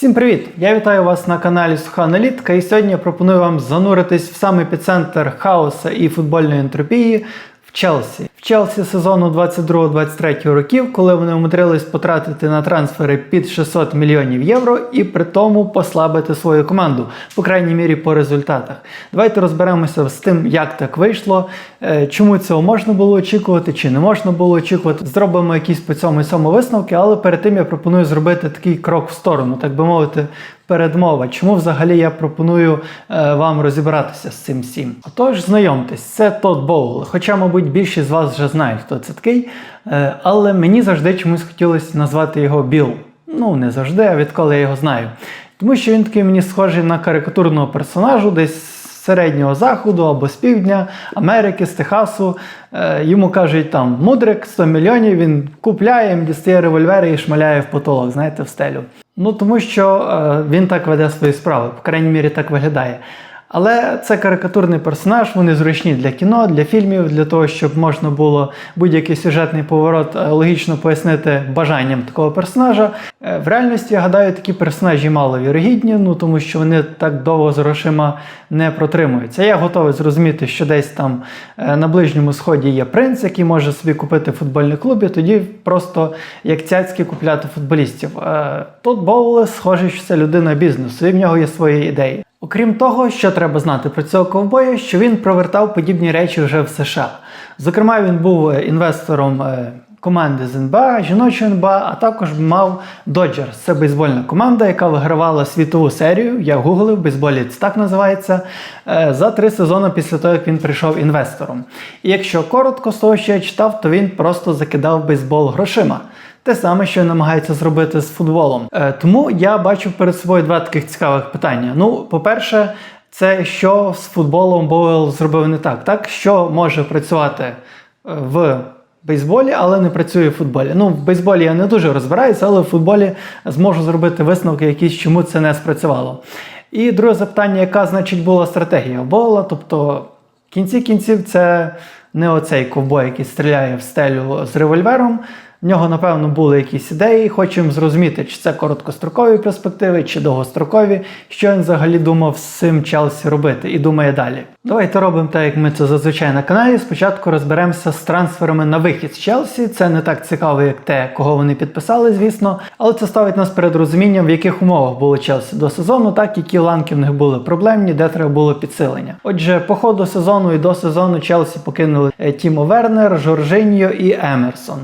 Всім привіт! Я вітаю вас на каналі Суха Аналітика і сьогодні я пропоную вам зануритись в сам епіцентр хаоса і футбольної ентропії Челсі. В Челсі сезону 22-23 років, коли вони умудрились потратити на трансфери під 600 мільйонів євро і при тому послабити свою команду, по крайній мірі по результатах. Давайте розберемося з тим, як так вийшло, е, чому цього можна було очікувати, чи не можна було очікувати. Зробимо якісь по цьому цьому висновки, але перед тим я пропоную зробити такий крок в сторону, так би мовити, передмова. Чому взагалі я пропоную е, вам розібратися з цим всім? Отож, знайомтесь, це Тодд Боул. Хоча, мабуть, більшість з вас вже знають, хто це такий. Е, але мені завжди чомусь хотілося назвати його Біл. Ну, не завжди, а відколи я його знаю. Тому що він такий мені схожий на карикатурного персонажу, десь середнього заходу або з півдня Америки, з Техасу. Е, йому кажуть там мудрик 100 мільйонів, він купляє, їм дістає револьвери і шмаляє в потолок, знаєте, в стелю. Ну тому що е, він так веде свої справи, по крайній мірі так виглядає. Але це карикатурний персонаж, вони зручні для кіно, для фільмів, для того, щоб можна було будь-який сюжетний поворот е, логічно пояснити бажанням такого персонажа. Е, В реальності, я гадаю, такі персонажі маловірогідні, ну тому що вони так довго з грошима не протримуються. Я готовий зрозуміти, що десь там е, на ближньому сході є принц, який може собі купити футбольний клуб, і тоді просто як цяцьки купляти футболістів. Е, Тут Боуле схоже, що це людина бізнесу, і в нього є свої ідеї. Окрім того, що треба знати про цього ковбоя, що він провертав подібні речі вже в США. Зокрема, він був інвестором команди з НБА, жіночої НБА, а також мав Dodgers. Це бейсбольна команда, яка вигравала світову серію. Я гуглив, бейсболі це так називається. е, За три сезони після того, як він прийшов інвестором. І якщо коротко з того, що я читав, то він просто закидав бейсбол грошима. Те саме, що намагається зробити з футболом. Е, тому я бачу перед собою два таких цікавих питання. Ну, по-перше, це що з футболом Боуел зробив не так. Так, що може працювати е, в бейсболі, але не працює в футболі. Ну, в бейсболі я не дуже розбираюся, але в футболі зможу зробити висновки, якісь чому це не спрацювало. І друге запитання, яка значить була стратегія бола? Тобто, в кінці кінців, це не оцей ковбой, який стріляє в стелю з револьвером. В нього, напевно, були якісь ідеї. Хочемо зрозуміти, чи це короткострокові перспективи, чи довгострокові, що він взагалі думав з цим Челсі робити і думає далі. Давайте робимо так, як ми це зазвичай на каналі. Спочатку розберемося з трансферами на вихід з Челсі. Це не так цікаво, як те, кого вони підписали, звісно, але це ставить нас перед розумінням, в яких умовах було Челсі до сезону, так які ланки в них були проблемні, де треба було підсилення. Отже, по ходу сезону і до сезону Челсі покинули е, Тімо Вернер, Жоржиньо і Емерсон.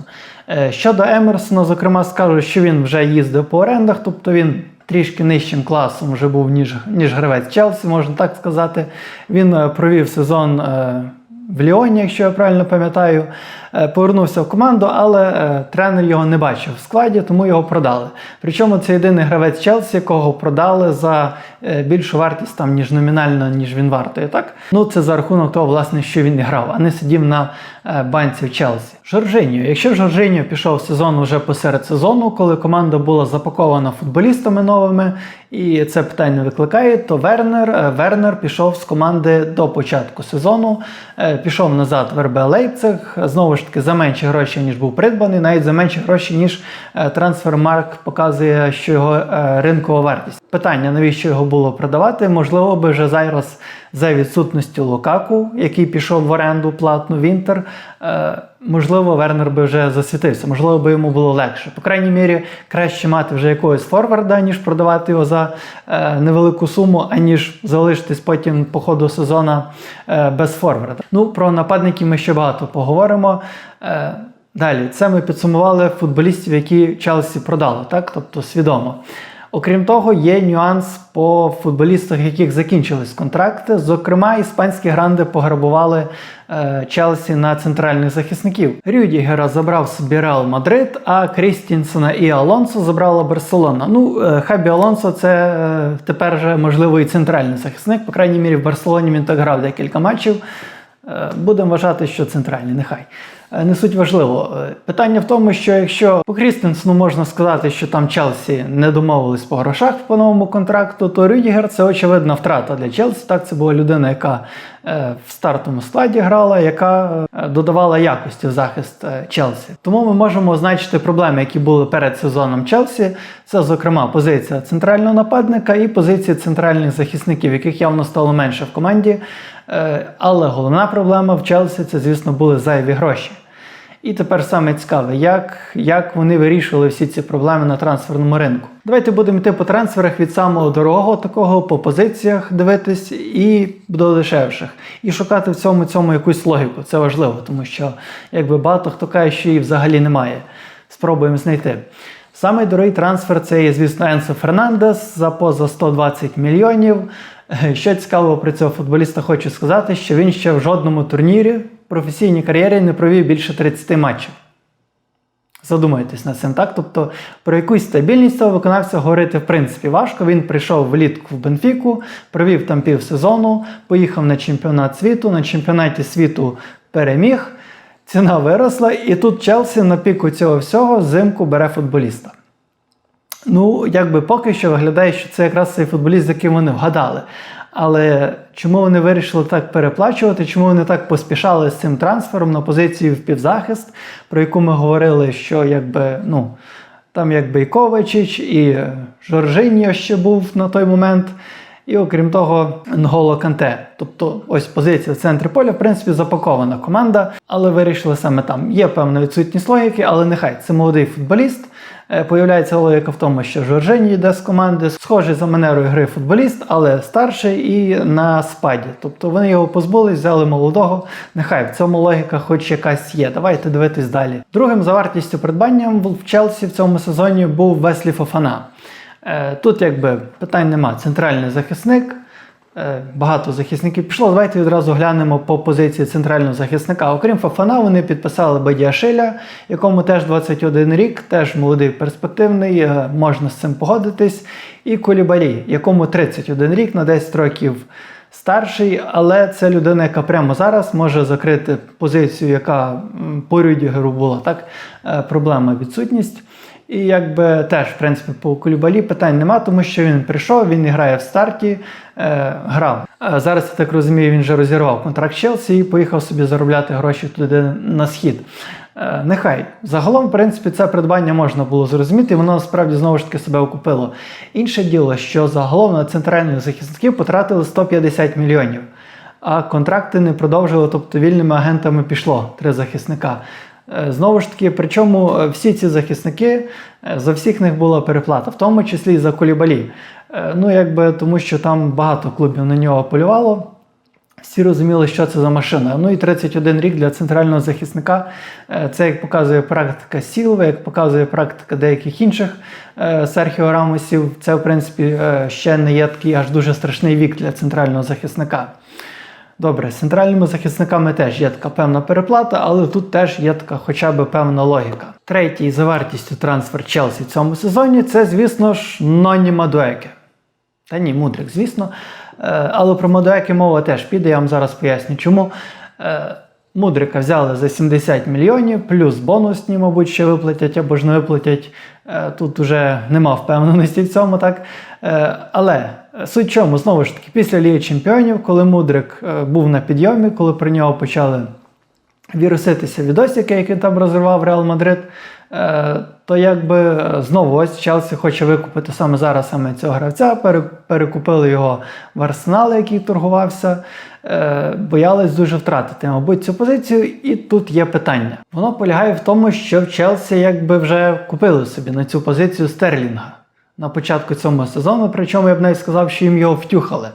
Е, Щодо Емерсона, зокрема, скажу, що він вже їздив по орендах, тобто він трішки нижчим класом вже був, ніж, ніж гравець Челсі, можна так сказати. Він е, провів сезон е, в Ліоні, якщо я правильно пам'ятаю, повернувся в команду, але е, тренер його не бачив в складі, тому його продали. Причому це єдиний гравець Челсі, якого продали за е, більшу вартість там, ніж номінально, ніж він вартує. Так? Ну, це за рахунок того, власне, що він грав, а не сидів на е, банці в Челсі. Жоржиньо. Якщо Жоржиньо пішов сезон вже посеред сезону, коли команда була запакована футболістами новими, і це питання викликає, то Вернер, е, Вернер пішов з команди до початку сезону, е, пішов назад в РБ Лейпциг, знову ж таки за менші гроші, ніж був придбаний, навіть за менші гроші, ніж е, трансфермарк показує, що його е, ринкова вартість. Питання, навіщо його було продавати? Можливо, би вже зараз за відсутністю Лукаку, який пішов в оренду платну в Інтер. е, Можливо, Вернер би вже засвітився, можливо, би йому було легше. По крайній мірі, краще мати вже якогось форварда, ніж продавати його за е, невелику суму, аніж залишитись потім по ходу сезону е, без форварда. Ну, про нападників ми ще багато поговоримо. Е, далі, це ми підсумували футболістів, які Челсі продало, так? Тобто свідомо. Окрім того, є нюанс по футболістах, яких закінчились контракти. Зокрема, іспанські гранди пограбували е, Челсі на центральних захисників. Рюдігера забрав собі Реал Мадрид, а Крістінсона і Алонсо забрала Барселона. Ну, е, Хабі Алонсо це е, тепер вже можливо центральний захисник. По крайній мірі, в Барселоні він так грав декілька матчів. Е, Будемо вважати, що центральні, нехай. Е, Не суть важливо. Е, Питання в тому, що якщо по Крістенсену можна сказати, що там Челсі не домовились по грошах по новому контракту, то Рюдігер це очевидна втрата для Челсі. Так, це була людина, яка в стартовому складі грала, яка додавала якості в захист Челсі. Тому ми можемо означити проблеми, які були перед сезоном Челсі. Це, зокрема, позиція центрального нападника і позиція центральних захисників, яких явно стало менше в команді. Е, Але головна проблема в Челсі це, звісно, були зайві гроші. І тепер саме цікаве, як, як вони вирішували всі ці проблеми на трансферному ринку. Давайте будемо йти по трансферах від самого дорогого такого по позиціях дивитись і до дешевших. І шукати в цьому цьому якусь логіку. Це важливо, тому що якби багато хто каже, що її взагалі немає. Спробуємо знайти. Самий дорогий трансфер це є, звісно, Енсо Фернандес за поза 120 мільйонів. Що цікавого про цього футболіста, хочу сказати, що він ще в жодному турнірі в професійній кар'єрі не провів більше 30 матчів. Задумайтесь над цим, так? Тобто про якусь стабільність цього виконавця говорити в принципі важко. Він прийшов влітку в Бенфіку, провів там півсезону, поїхав на чемпіонат світу, на чемпіонаті світу переміг, ціна виросла, і тут Челсі на піку цього всього взимку бере футболіста. Ну, якби поки що виглядає, що це якраз цей футболіст, з яким вони вгадали. Але чому вони вирішили так переплачувати? Чому вони так поспішали з цим трансфером на позицію в півзахист, про яку ми говорили, що якби, ну, там якби і Ковачич, і Жоржиньо ще був на той момент. І окрім того, Нголо Канте. Тобто ось позиція в центрі поля, в принципі, запакована команда, але вирішили саме там. Є певна відсутність логіки, але нехай це молодий футболіст. Е, Появляється логіка в тому, що Жоржині йде з команди, схожий за манерою гри футболіст, але старший і на спаді. Тобто вони його позбулись, взяли молодого. Нехай в цьому логіка хоч якась є. Давайте дивитись далі. Другим за вартістю придбанням в Челсі в цьому сезоні був Веслі Фофана. Е, Тут якби питань нема. Центральний захисник. Е, Багато захисників пішло. Давайте відразу глянемо по позиції центрального захисника. Окрім Фафана, вони підписали Бадіашиля, якому теж 21 рік, теж молодий перспективний, е, можна з цим погодитись. І Колібалі, якому 31 рік, на 10 років старший, але це людина, яка прямо зараз може закрити позицію, яка по Рюдігеру була так, проблема відсутність. І якби теж, в принципі, по Кулібалі питань нема, тому що він прийшов, він і грає в старті, е, грав. Е, зараз, я так розумію, він вже розірвав контракт Челсі і поїхав собі заробляти гроші туди на схід. Е, нехай. Загалом, в принципі, це придбання можна було зрозуміти, воно насправді знову ж таки себе окупило. Інше діло, що загалом на центральних захисників потратили 150 мільйонів, а контракти не продовжили, тобто вільними агентами пішло три захисника. Е, Знову ж таки, причому е, всі ці захисники, е, за всіх них була переплата, в тому числі і за Колібалі. Ну, якби тому, що там багато клубів на нього полювало. Всі розуміли, що це за машина. Ну і 31 рік для центрального захисника. Це як показує практика Сілви, як показує практика деяких інших Серхіо Рамосів. Це, в принципі, ще не є такий аж дуже страшний вік для центрального захисника. Добре, з центральними захисниками теж є така певна переплата, але тут теж є така хоча б певна логіка. Третій за вартістю трансфер Челсі в цьому сезоні це, звісно ж, Ноні Мадуеке. Та ні, мудрик, звісно. Е, Але про Мадуеки мова теж піде, я вам зараз поясню, чому. Е, Мудрика взяли за 70 мільйонів, плюс бонусні, мабуть, ще виплатять або ж не виплатять. Е, Тут вже нема впевненості в цьому, так. Але суть чому, знову ж таки, після Ліги Чемпіонів, коли Мудрик е, був на підйомі, коли про нього почали віруситися відосики, які там розривав Реал Мадрид, е, то якби е, знову ось Челсі хоче викупити саме зараз саме цього гравця. Перекупили його в Арсенал, який торгувався. е, Боялись дуже втратити, мабуть, цю позицію, і тут є питання. Воно полягає в тому, що в Челсі якби вже купили собі на цю позицію Стерлінга на початку цього сезону. Причому я б навіть сказав, що їм його втюхали.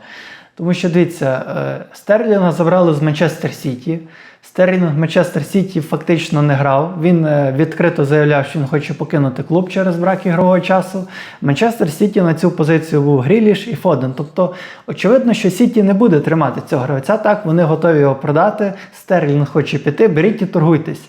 Тому що дивіться, е, Стерлінга забрали з Манчестер Сіті. Стерлінг в Манчестер Сіті фактично не грав. Він е, відкрито заявляв, що він хоче покинути клуб через брак ігрового часу. Манчестер Сіті на цю позицію був Гріліш і Фоден. Тобто, очевидно, що Сіті не буде тримати цього гравця. Так, вони готові його продати. Стерлінг хоче піти, беріть і торгуйтесь.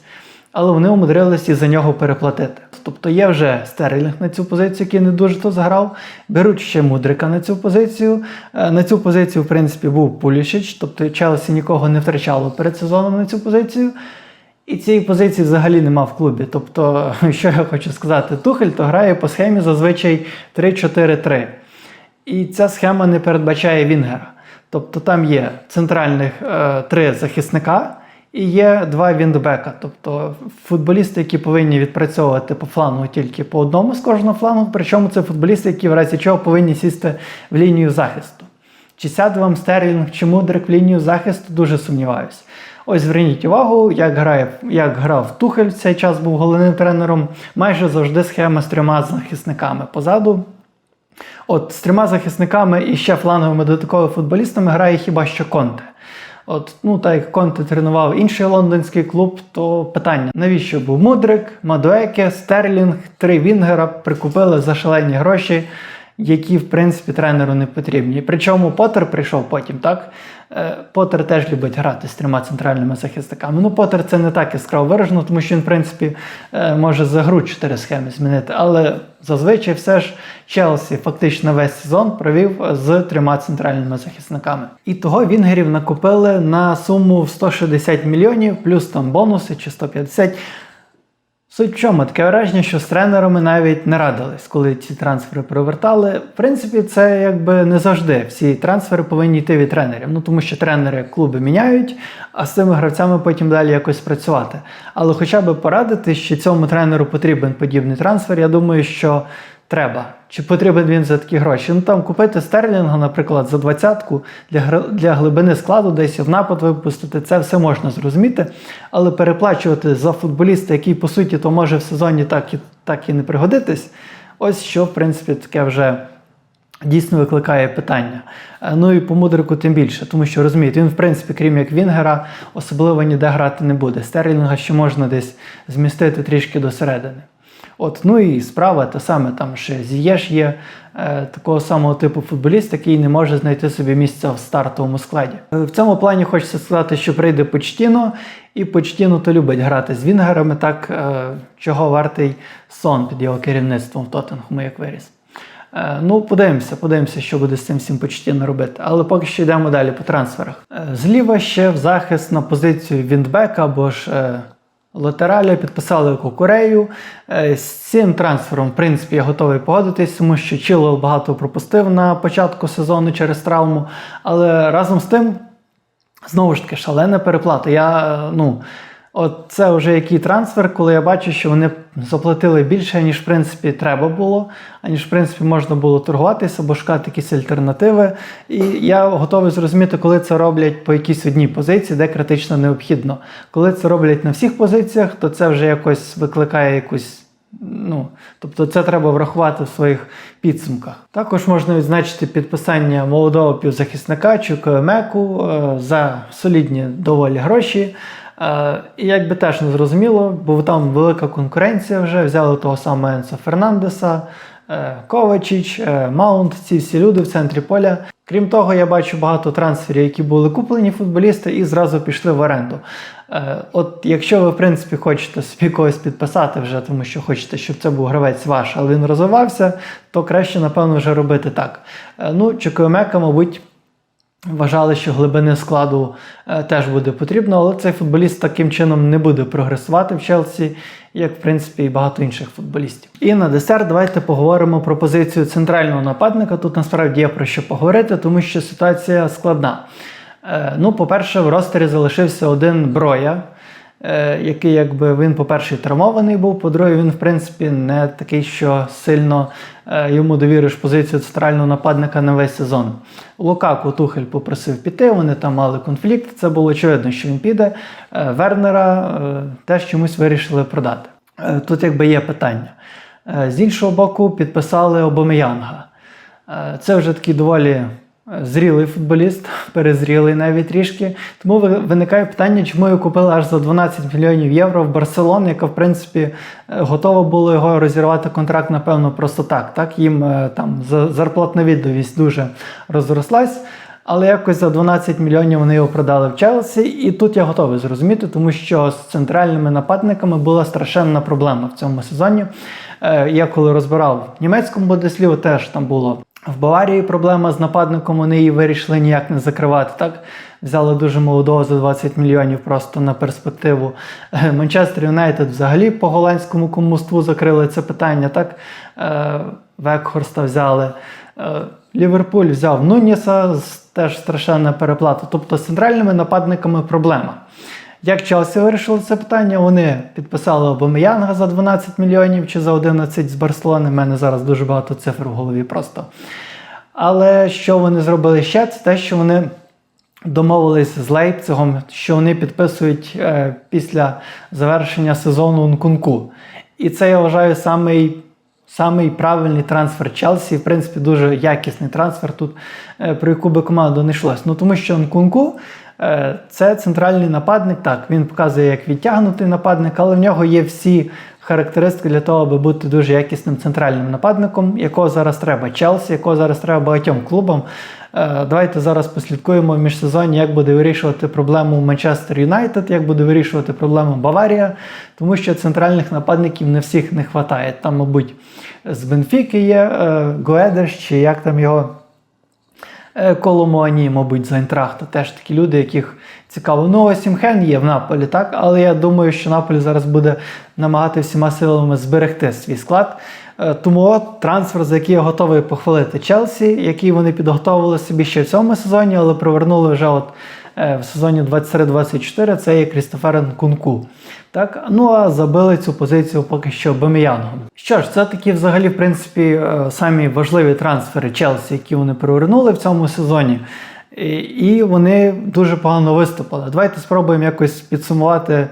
Але вони умудрились і за нього переплатити. Тобто є вже Стерлінг на цю позицію, який не дуже то заграв. Беруть ще Мудрика на цю позицію. Е, На цю позицію, в принципі, був Пулішич, тобто Челсі нікого не втрачало перед сезоном на цю позицію. І цієї позиції взагалі нема в клубі. Тобто, що я хочу сказати, Тухель то грає по схемі зазвичай 3-4-3. І ця схема не передбачає Вінгера. Тобто там є центральних е, три захисника і є два віндбека. Тобто футболісти, які повинні відпрацьовувати по флангу тільки по одному з кожного флангу, причому це футболісти, які в разі чого повинні сісти в лінію захисту. Чи сяде вам Стерлінг чи Мудрик в лінію захисту, дуже сумніваюся. Ось зверніть увагу, як грає, як грав Тухель в цей час був головним тренером. Майже завжди схема з трьома захисниками позаду. От з трьома захисниками і ще фланговими додатковими футболістами грає хіба що Конте. От, ну так як Конте тренував інший лондонський клуб, то питання: навіщо був Мудрик, Мадуеке, Стерлінг, три Вінгера прикупили за шалені гроші, які в принципі тренеру не потрібні. Причому Поттер прийшов потім, так? Е, Поттер теж любить грати з трьома центральними захисниками. Ну, Поттер це не так яскраво виражено, тому що він, в принципі, е, може за гру чотири схеми змінити. Але зазвичай все ж Челсі фактично весь сезон провів з трьома центральними захисниками. І того Вінгерів накупили на суму в 160 мільйонів, плюс там бонуси чи 150. Суть в чому? Таке враження, що з тренерами навіть не радились, коли ці трансфери провертали. В принципі, це якби не завжди. Всі трансфери повинні йти від тренерів. Ну тому що тренери клуби міняють, а з цими гравцями потім далі якось працювати. Але хоча б порадити, що цьому тренеру потрібен подібний трансфер, я думаю, що треба. Чи потрібен він за такі гроші? Ну там купити стерлінга, наприклад, за двадцятку для для глибини складу, десь в напад випустити, це все можна зрозуміти. Але переплачувати за футболіста, який по суті то може в сезоні так і так і не пригодитись, ось що в принципі таке вже. Дійсно викликає питання. Е, Ну і по мудрику тим більше, тому що розумієте, він, в принципі, крім як Вінгера, особливо ніде грати не буде. Стерлінга ще можна десь змістити трішки до середини. От, ну і справа та саме там ще Зієш є е, такого самого типу футболіст, який не може знайти собі місця в стартовому складі. В цьому плані хочеться сказати, що прийде Почтіно, і Почтіно то любить грати з Вінгерами, так е, чого вартий сон під його керівництвом в Тоттенхому, як виріс. Е, Ну, подивимося, подивимося, що буде з цим всім Почтіно робити. Але поки що йдемо далі по трансферах. Е, Зліва ще в захист на позицію Віндбека або ж е, латераля підписали Кокурею. Е, З цим трансфером, в принципі, я готовий погодитись, тому що Чило багато пропустив на початку сезону через травму. Але разом з тим, знову ж таки, шалена переплата. Я, е, ну, от це вже який трансфер, коли я бачу, що вони заплатили більше, ніж в принципі треба було, аніж в принципі можна було торгуватися або шукати якісь альтернативи. І я готовий зрозуміти, коли це роблять по якійсь одній позиції, де критично необхідно. Коли це роблять на всіх позиціях, то це вже якось викликає якусь. Ну, тобто це треба врахувати в своїх підсумках. Також можна відзначити підписання молодого півзахисника Чукемеку е, за солідні доволі гроші. Е, І якби теж не зрозуміло, бо там велика конкуренція вже. Взяли того самого Енсо Фернандеса, е, Ковачіч, е, Маунт, ці всі люди в центрі поля. Крім того, я бачу багато трансферів, які були куплені футболісти і зразу пішли в оренду. От якщо ви, в принципі, хочете собі когось підписати вже, тому що хочете, щоб це був гравець ваш, але він розвивався, то краще, напевно, вже робити так. Ну, Чокоймека, мабуть, Вважали, що глибини складу е, теж буде потрібно, але цей футболіст таким чином не буде прогресувати в Челсі, як в принципі і багато інших футболістів. І на десерт давайте поговоримо про позицію центрального нападника. Тут насправді є про що поговорити, тому що ситуація складна. Е, ну, по-перше, в ростері залишився один броя, який, якби він, по-перше, травмований був, по-друге, він, в принципі, не такий, що сильно е, йому довіриш позицію центрального нападника на весь сезон. Лукаку Тухель попросив піти, вони там мали конфлікт. Це було очевидно, що він піде. Е, Вернера е, теж чомусь вирішили продати. Е, Тут якби є питання. Е, З іншого боку, підписали Обомеянга. Е, Це вже такий доволі е, зрілий футболіст, перезрілий навіть трішки. Тому ви- виникає питання, чому його купили аж за 12 мільйонів євро в Барселону, яка в принципі е, готова була його розірвати контракт, напевно, просто так. Так їм е, там за- зарплатна відповідь дуже розрослась. Але якось за 12 мільйонів вони його продали в Челсі, і тут я готовий зрозуміти, тому що з центральними нападниками була страшенна проблема в цьому сезоні. Е, Я коли розбирав в німецькому Бундеслігу, теж там було в Баварії проблема з нападником, вони її вирішили ніяк не закривати. Так взяли дуже молодого за 20 мільйонів просто на перспективу. Е, Манчестер Юнайтед взагалі по голландському комуству закрили це питання. Так Е, Векхорста взяли. Е, Ліверпуль взяв Нуніса, теж страшенна переплата. Тобто з центральними нападниками проблема. Як Челсі вирішили це питання? Вони підписали Обамеянга за 12 мільйонів чи за 11 з Барселони. У мене зараз дуже багато цифр в голові просто. Але що вони зробили ще? Це те, що вони домовились з Лейпцигом, що вони підписують е, після завершення сезону Нкунку. І це я вважаю самий, самий правильний трансфер Челсі. В принципі, дуже якісний трансфер тут, е, про яку би команду не йшлось. Ну тому що Нкунку це центральний нападник. Так, він показує як відтягнутий нападник, але в нього є всі характеристики для того, аби бути дуже якісним центральним нападником, якого зараз треба Челсі, якого зараз треба багатьом клубам. Е, Давайте зараз послідкуємо в міжсезонні, як буде вирішувати проблему Манчестер Юнайтед, як буде вирішувати проблему Баварія, тому що центральних нападників не всіх не вистачає. Там, мабуть, з Бенфіки є е, чи як там його. Е, Коломоні, мабуть, з Айнтрахта теж такі люди, яких цікаво. Ну, ось Сімхен є в Наполі, так? Але я думаю, що Наполі зараз буде намагати всіма силами зберегти свій склад. Е, Тому трансфер, за який я готовий похвалити Челсі, який вони підготовили собі ще в цьому сезоні, але привернули вже от в сезоні 23-24, це є Крістофер Кунку. Так, ну а забили цю позицію поки що Беміянгом. Що ж, це такі взагалі, в принципі, е, самі важливі трансфери Челсі, які вони привернули в цьому сезоні. І, вони дуже погано виступили. Давайте спробуємо якось підсумувати,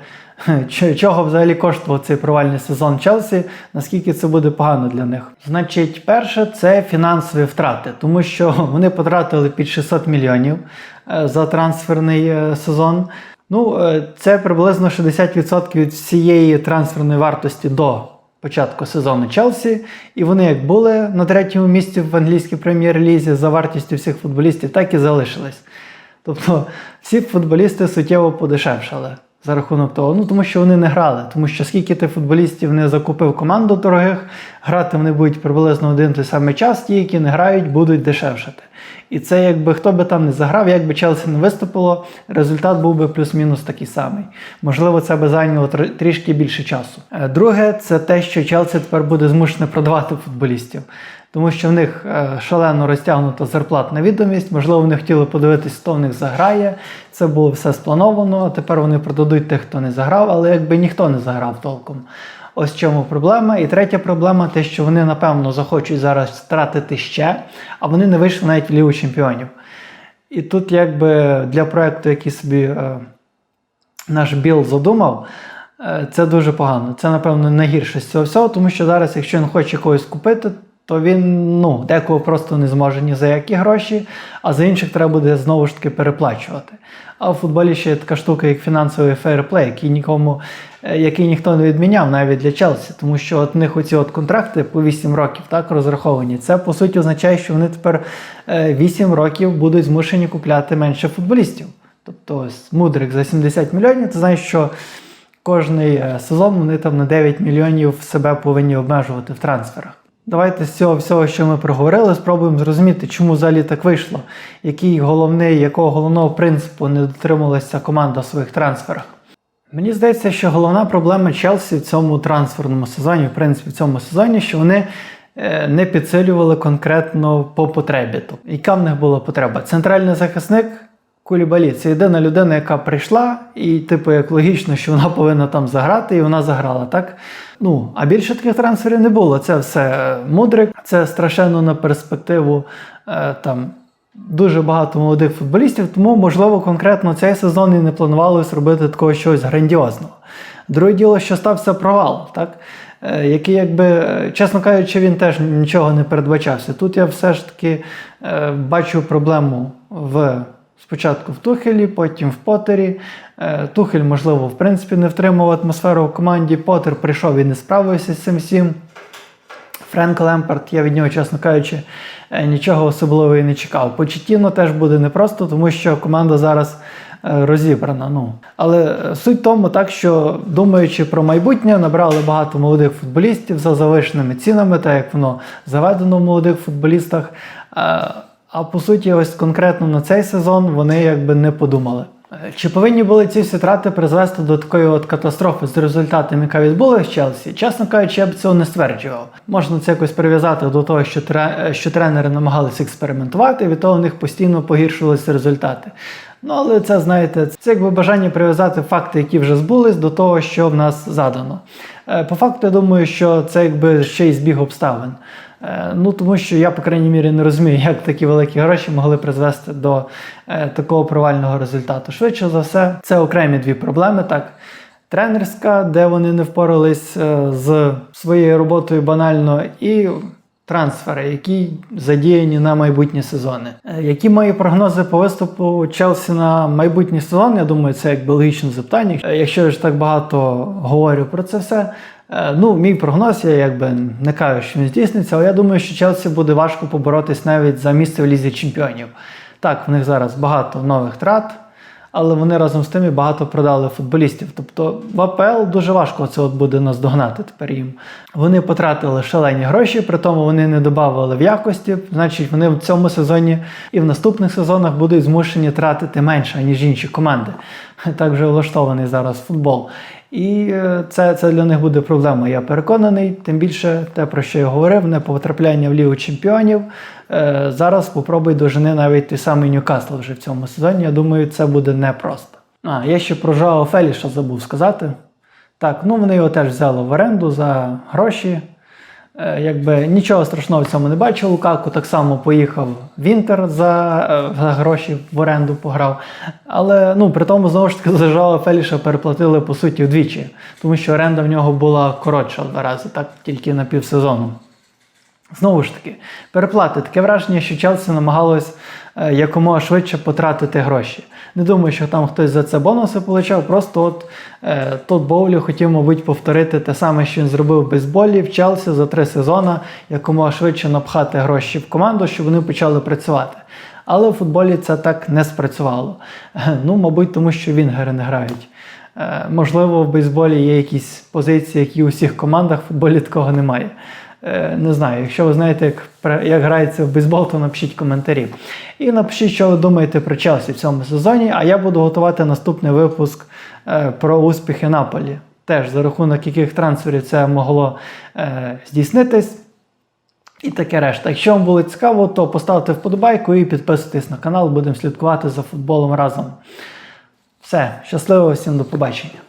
чого взагалі коштував цей провальний сезон Челсі, наскільки це буде погано для них. Значить, перше, це фінансові втрати, тому що вони потратили під 600 мільйонів е, за трансферний е, сезон. Ну, е, це приблизно 60% від всієї трансферної вартості до початку сезону Челсі. І вони як були на третьому місці в англійській прем'єр-лізі за вартістю всіх футболістів, так і залишились. Тобто всі футболісти суттєво подешевшали за рахунок того. Ну тому що вони не грали. Тому що скільки ти футболістів не закупив команду дорогих, грати вони будуть приблизно один той самий час, ті, які не грають, будуть дешевшати. І це якби хто би там не заграв, як би Челсі не виступило, результат був би плюс-мінус такий самий. Можливо, це би зайняло тр- трішки більше часу. Е, Друге, це те, що Челсі тепер буде змушене продавати футболістів. Тому що в них е, шалено розтягнута зарплатна відомість, можливо, вони хотіли подивитись, хто в них заграє. Це було все сплановано, а тепер вони продадуть тих, хто не заграв, але якби ніхто не заграв толком. Ось в чому проблема. І третя проблема те, що вони, напевно, захочуть зараз втратити ще, а вони не вийшли навіть в лігу чемпіонів. І тут, якби для проекту, який собі е, наш Біл задумав, е, це дуже погано. Це, напевно, найгірше з цього всього, тому що зараз, якщо він хоче когось купити, то він ну, декого просто не зможе ні за які гроші, а за інших треба буде знову ж таки переплачувати. А в футболі ще є така штука, як фінансовий фейерплей, який нікому, е, який ніхто не відміняв навіть для Челсі, тому що от них оці от контракти по 8 років так розраховані. Це по суті означає, що вони тепер е, 8 років будуть змушені купляти менше футболістів. Тобто ось Мудрик за 70 мільйонів, ти знаєш, що кожний е, сезон вони там на 9 мільйонів себе повинні обмежувати в трансферах. Давайте з цього всього, що ми проговорили, спробуємо зрозуміти, чому взагалі так вийшло, який головний, якого головного принципу не дотрималася команда в своїх трансферах. Мені здається, що головна проблема Челсі в цьому трансферному сезоні, в принципі, в цьому сезоні, що вони е, не підсилювали конкретно по потребі. Тобто, яка в них була потреба? Центральний захисник Кулібалі це єдина людина, яка прийшла, і, типу, як логічно, що вона повинна там заграти, і вона заграла, так? Ну, а більше таких трансферів не було. Це все мудрик, це страшенно на перспективу е, там. Дуже багато молодих футболістів, тому, можливо, конкретно цей сезон і не планувалось робити такого щось грандіозного. Друге діло, що стався провал, так? Е, який, якби, чесно кажучи, він теж нічого не передбачався. Тут я все ж таки е, бачу проблему в спочатку в Тухелі, потім в Потері. Е, Тухель, можливо, в принципі, не втримав атмосферу в команді. Поттер прийшов і не справився з цим всім. Френк Лемпард, я від нього, чесно кажучи, е, нічого особливого і не чекав. Почеттіно теж буде непросто, тому що команда зараз е, розібрана. Ну. Але суть тому, так, що думаючи про майбутнє, набрали багато молодих футболістів за завишеними цінами, так як воно заведено в молодих футболістах. А по суті, ось конкретно на цей сезон вони якби не подумали. Чи повинні були ці всі трати призвести до такої от катастрофи з результатами, яка відбулася в Челсі? Чесно кажучи, я б цього не стверджував. Можна це якось прив'язати до того, що, тре- що тренери намагалися експериментувати, від того у них постійно погіршувалися результати. Ну, але це, знаєте, це якби бажання прив'язати факти, які вже збулись, до того, що в нас задано. Е, По факту, я думаю, що це якби ще й збіг обставин. Е, Ну, тому що я, по крайній мірі, не розумію, як такі великі гроші могли призвести до е, такого провального результату. Швидше за все, це окремі дві проблеми. Так, тренерська, де вони не впорались е, з своєю роботою банально, і трансфери, які задіяні на майбутні сезони. Які мої прогнози по виступу Челсі на майбутній сезон? Я думаю, це якби логічне запитання. Якщо я ж так багато говорю про це все. Е, Ну, мій прогноз, я якби не кажу, що він здійсниться, але я думаю, що Челсі буде важко поборотись навіть за місце в лізі чемпіонів. Так, в них зараз багато нових трат, але вони разом з тим і багато продали футболістів. Тобто в АПЛ дуже важко це от буде наздогнати тепер їм. Вони потратили шалені гроші, при тому вони не додавали в якості. Значить, вони в цьому сезоні і в наступних сезонах будуть змушені тратити менше, ніж інші команди. Так вже влаштований зараз футбол. І е, це, це для них буде проблема. Я переконаний. Тим більше те, про що я говорив, не потрапляння в Лігу чемпіонів. Е, зараз попробуй дожени навіть той самий Ньюкасл вже в цьому сезоні. Я думаю, це буде непросто. А, я ще про Жоао Феліша забув сказати. Так, ну вони його теж взяли в оренду за гроші. Е, якби нічого страшного в цьому не бачив. Лукаку так само поїхав в Інтер за, е, за гроші в оренду пограв. Але ну, при тому, знову ж таки, за Жоао Феліша переплатили по суті вдвічі, тому що оренда в нього була коротша два рази, так тільки на півсезону. Знову ж таки, переплати. Таке враження, що Челсі намагалось якомога швидше потратити гроші. Не думаю, що там хтось за це бонуси получав. Просто от е, тут Боулі хотів, мабуть, повторити те саме, що він зробив в бейсболі в Челсі за три сезони, якомога швидше напхати гроші в команду, щоб вони почали працювати. Але в футболі це так не спрацювало. Е, Ну, мабуть, тому що вінгери не грають. Е, Можливо, в бейсболі є якісь позиції, які у всіх командах, в футболі такого немає. Е, Не знаю, якщо ви знаєте, як, як грається в бейсбол, то напишіть коментарі. І напишіть, що ви думаєте про Челсі в цьому сезоні. А я буду готувати наступний випуск е, про успіхи Наполі. Теж за рахунок яких трансферів це могло е, здійснитись. І таке решта. Якщо вам було цікаво, то поставте вподобайку і підписуйтесь на канал. Будемо слідкувати за футболом разом. Все, щасливо всім до побачення.